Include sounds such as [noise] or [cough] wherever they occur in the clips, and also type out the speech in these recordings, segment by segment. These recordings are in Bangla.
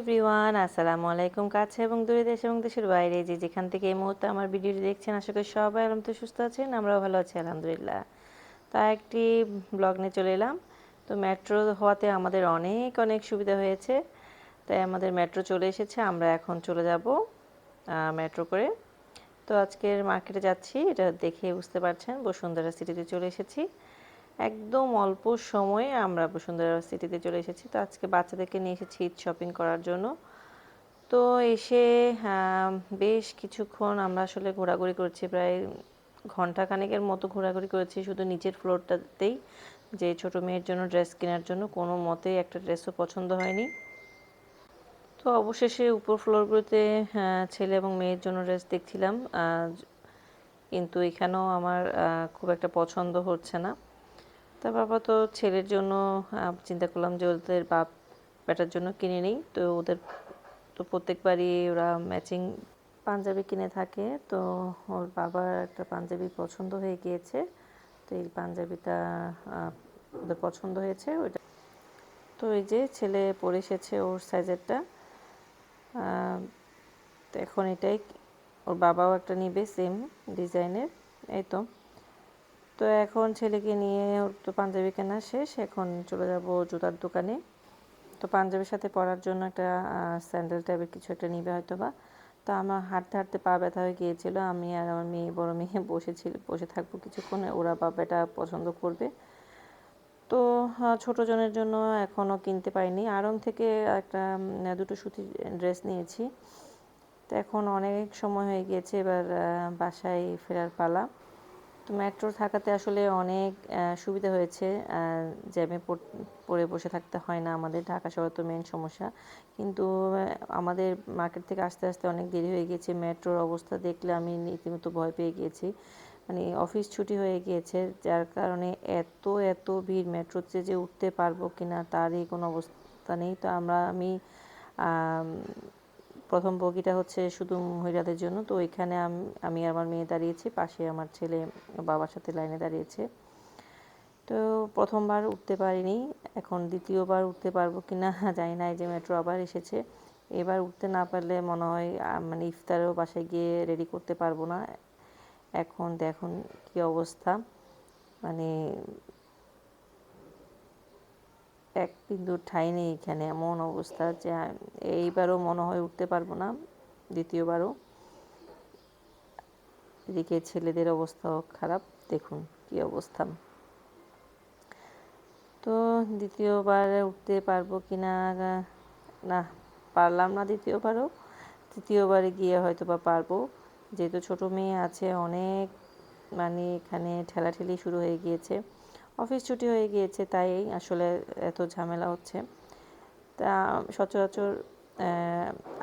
এভরিওয়ান, আসসালামু আলাইকুম কাছে এবং দূরে দেশ এবং দেশের বাইরে। যে যেখান থেকে এই মুহূর্তে আমার ভিডিওটি দেখছেন, আশা করি সবাই তো সুস্থ আছেন, আমরাও ভালো আছি, আলহামদুলিল্লাহ। তা একটি ব্লগ নিয়ে চলে এলাম। তো মেট্রো হওয়াতে আমাদের অনেক অনেক সুবিধা হয়েছে। তাই আমাদের মেট্রো চলে এসেছে, আমরা এখন চলে যাব মেট্রো করে। তো আজকের মার্কেটে যাচ্ছি, এটা দেখে বুঝতে পারছেন, বসুন্ধরা সিটিতে চলে এসেছি। একদম অল্প সময়ে আমরা বসুন্ধরা সিটিতে চলে এসেছি। তো আজকে বাচ্চাদেরকে নিয়ে এসেছি ঈদ শপিং করার জন্য। তো এসে বেশ কিছুক্ষণ আমরা আসলে ঘোরাঘুরি করছি। প্রায় ঘণ্টা খানেকের মতো ঘোরাঘুরি করেছি শুধু নিচের ফ্লোরটাতেই যে ছোট মেয়ের জন্য ড্রেস কেনার জন্য কোনো মতেই একটা ড্রেসও পছন্দ হয়নি। তো অবশেষে উপর ফ্লোরগুলোতে ছেলে এবং মেয়ের জন্য ড্রেস দেখছিলাম। কিন্তু এখানেও আমার খুব একটা পছন্দ হচ্ছে না। তার বাবা তো ছেলের জন্য চিন্তা করলাম যে ওদের বাপ বেটার জন্য কিনে নিই। তো ওদের তো প্রত্যেকবারই ওরা ম্যাচিং পাঞ্জাবি কিনে থাকে। তো ওর বাবার একটা পাঞ্জাবি পছন্দ হয়ে গিয়েছে। তো এই পাঞ্জাবিটা ওদের পছন্দ হয়েছে ওইটা। তো এই যে ছেলে পরে এসেছে ওর সাইজেরটা তো এখন এটাই, ওর বাবাও একটা নিবে সেম ডিজাইনের এই তো। তো এখন ছেলেকে নিয়ে ওর তো পাঞ্জাবি কেনা শেষ, এখন চলে যাব জুতার দোকানে। তো পাঞ্জাবির সাথে পরার জন্য একটা স্যান্ডেল টাইপের কিছু একটা নিবে হয়তো বা তো আমার হাঁটতে হাঁটতে পা ব্যথা হয়ে গিয়েছিল, আমি আর আমার মেয়ে, বড় মেয়ে [laughs] বসেছিল বসে থাকব কিছুক্ষণ, ওরা বাবাটা পছন্দ করবে। তো ছোটো জনের জন্য এখনও কিনতে পারিনি। আরং থেকে একটা দুটো সুতির ড্রেস নিয়েছি। তো এখন অনেক সময় হয়ে গিয়েছে, এবার বাসায় ফেরার পালা। তো মেট্রো থাকাতে আসলে অনেক সুবিধা হয়েছে। জ্যামে পড়ে বসে থাকতে হয় না আমাদের। ঢাকা শহর তো মেন সমস্যা। কিন্তু আমাদের মার্কেট থেকে আসতে আসতে অনেক দেরি হয়ে গিয়েছে। মেট্রোর অবস্থা দেখলে আমি রীতিমতো ভয় পেয়ে গিয়েছি। মানে অফিস ছুটি হয়ে গিয়েছে, যার কারণে এত এত ভিড় মেট্রোতে যে উঠতে পারব কি না তারই কোনো অবস্থা নেই। তো আমরা, আমি প্রথম বগিটা হচ্ছে শুধু মহিলাদের জন্য। তো ওইখানে আমি আমার মেয়ে দাঁড়িয়েছি, পাশে আমার ছেলে বাবার সাথে লাইনে দাঁড়িয়েছে। তো প্রথমবার উঠতে পারিনি, এখন দ্বিতীয়বার উঠতে পারব কি না [laughs] জানি না, এই যে মেট্রো আবার এসেছে। এবার উঠতে না পারলে মনে হয় মানে ইফতারও বাসায় গিয়ে রেডি করতে পারব না। এখন দেখুন কি অবস্থা। মানে এক বিন্দু ঠাই নেই এখানে, এমন অবস্থা যে এইবারও মনে হয় উঠতে পারব না, দ্বিতীয়বারও। এদিকে ছেলেদের অবস্থাও খারাপ, দেখুন কি অবস্থা। তো দ্বিতীয়বার উঠতে পারব কি না না, পারলাম না দ্বিতীয়বারও। তৃতীয়বারে গিয়ে হয়তো বা পারব। যেহেতু ছোটো মেয়ে আছে, অনেক মানে এখানে ঠেলাঠেলি শুরু হয়ে গিয়েছে। অফিস ছুটি হয়ে গিয়েছে, তাই আসলে এত ঝামেলা হচ্ছে। তা সচরাচর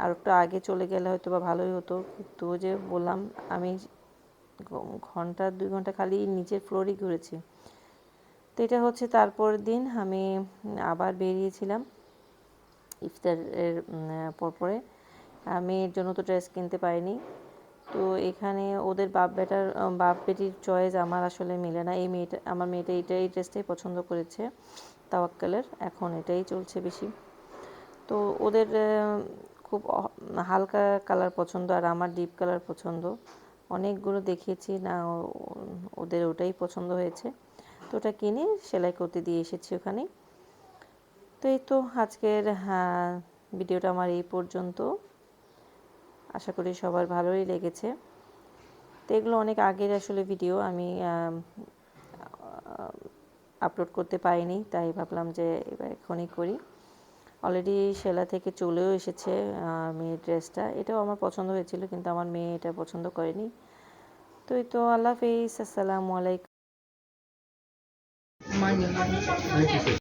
আর একটু আগে চলে গেলে হয়তো বা ভালোই হতো। কিন্তু যে বললাম, আমি ঘণ্টা, দুই ঘণ্টা খালি নিচের ফ্লোরই ঘুরেছি। তো এটা হচ্ছে তারপর দিন, আমি আবার বেরিয়েছিলাম ইফতারের পরপরে। আমি এর জন্য তো ড্রেস কিনতে পারিনি। তো এখানে ওদের বাপ বেটার বাপ বেটির চয়েস আমার আসলে মিলে না। এই মেয়েটা, আমার মেয়েটা এইটা এই ড্রেসটাই পছন্দ করেছে, তাওয়াক্কালের। এখন এটাই চলছে বেশি। তো ওদের খুব হালকা কালার পছন্দ আর আমার ডিপ কালার পছন্দ। অনেকগুলো দেখিয়েছি, না ওদের ওটাই পছন্দ হয়েছে। তো ওটা কিনে সেলাই করতে দিয়ে এসেছি ওখানে। তো এই তো আজকের হ্যাঁ ভিডিওটা আমার এই পর্যন্ত। আশা করি সবার ভালোই লেগেছে। তো এগুলো অনেক আগের আসলে ভিডিও আমি আপলোড করতে পারিনি, তাই ভাবলাম যে এবার এখনই করি। অলরেডি সেলা থেকে চলেও এসেছে মেয়ের ড্রেসটা এটাও আমার পছন্দ হয়েছিল, কিন্তু আমার মেয়ে এটা পছন্দ করেনি। তো এই তো, আল্লাহ হাফিজ, আসসালামু আলাইকুম।